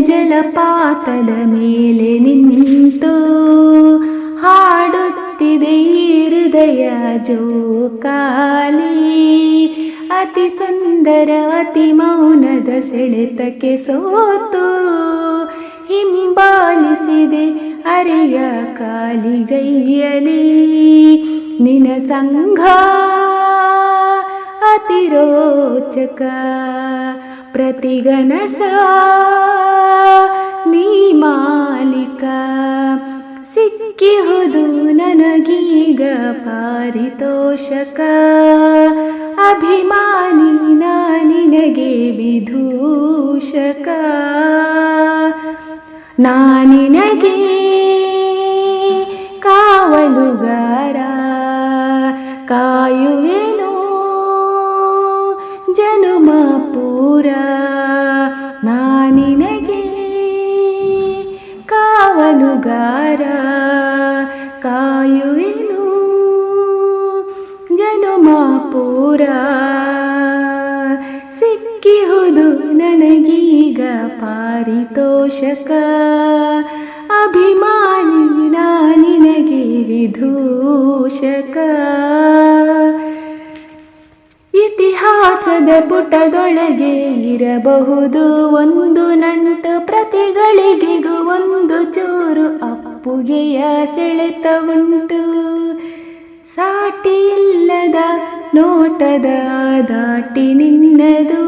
ಜಲಪಾತದ ಮೇಲೆ ನಿಂತು ಹಾಡುತ್ತಿದೆ ಈ ಹೃದಯ ಜೋಕಾಲಿ ಅತಿ ಸುಂದರ, ಅತಿ ಮೌನದ ಸೆಳೆತಕ್ಕೆ ಸೋತು ಹಿಂಬಾಲಿಸಿದೆ ಅರೆಯ ಕಾಲಿಗೈಯಲಿ ನಿನ ಸಂಘ ಅತಿರೋಚಕ ಪ್ರತಿಗನಸ ನೀ ಮಾಲಿಕ ಸಿಕ್ಕಿಹುದು ನನಗೀಗ ಪಾರಿತೋಷಕ ಅಭಿಮಾನಿ ನಾ ನಿನಗೆ ವಿದೂಷಕ ನಾನಿನಗೆ ಕಾವಲುಗಾರ ಕಾಯುವೆನು ಜನುಮ ಪೂರ ಕಾವಲುಗಾರ ಕಾಯುವೆನು. ಜನಮ ಪೂರ ಸಿಕ್ಕಿಹುದು ನನಗೀಗ ಪಾರಿತೋಷಕ. ಅಭಿಮಾನಿ ನಾನಿನಗೆ ವಿಧೂಷಕ. ಇತಿಹಾಸದ ಪುಟದೊಳಗೆ ಇರಬಹುದು ಒಂದು ನಂಟು ಅಪ್ಪುಗೆಯ ಸೆಳೆತ ಉಂಟು. ಸಾಟಿ ಇಲ್ಲದ ನೋಟದ ದಾಟಿ ನಿನ್ನದು.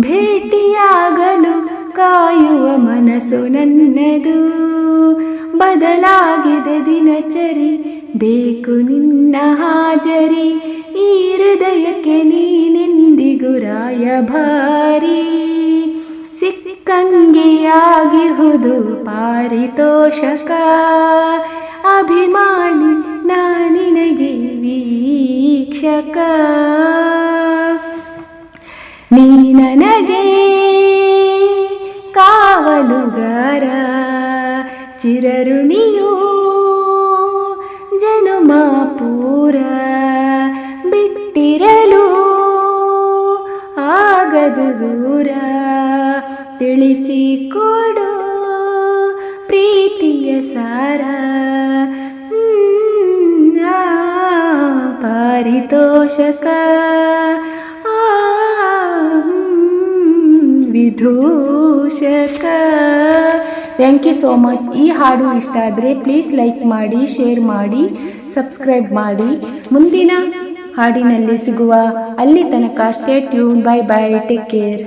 ಭೇಟಿಯಾಗಲು ಕಾಯುವ ಮನಸ್ಸು ನನ್ನದು. ಬದಲಾಗಿದೆ ದಿನಚರಿ, ಬೇಕು ನಿನ್ನ ಹಾಜರಿ. ಈ ಹೃದಯಕ್ಕೆ ನೀನೆಂದಿಗೂ ರಾಯಭಾರಿ. ಸಿಕ್ಕಂಗೆಯಾಗಿಹುದು ಪಾರಿತೋಷಕ. ಅಭಿಮಾನಿ ನಾನಿನಗೆ ವೀಕ್ಷಕ. ನೀ ನನಗೆ ಕಾವಲುಗಾರ. ಚಿರಋಣಿಯು ಜನುಮ ಪೂರ ಬಿಟ್ಟಿರಲು ಆಗದು ದೂರ. ತಿಳಿಸಿಕೊಡು ಪ್ರೀತಿಯ ಸಾರ. ಪಾರಿತೋಷಕ. ವಿದೂಷಕ ಥ್ಯಾಂಕ್ ಯು ಸೋ ಮಚ್ ಈ ಹಾಡು ಇಷ್ಟ ಆದರೆ ಪ್ಲೀಸ್ ಲೈಕ್ ಮಾಡಿ ಶೇರ್ ಮಾಡಿ ಸಬ್ಸ್ಕ್ರೈಬ್ ಮಾಡಿ. ಮುಂದಿನ ಹಾಡಿನಲ್ಲಿ ಸಿಗುವ ಅಲ್ಲಿ ತನಕ stay tune bye bye take care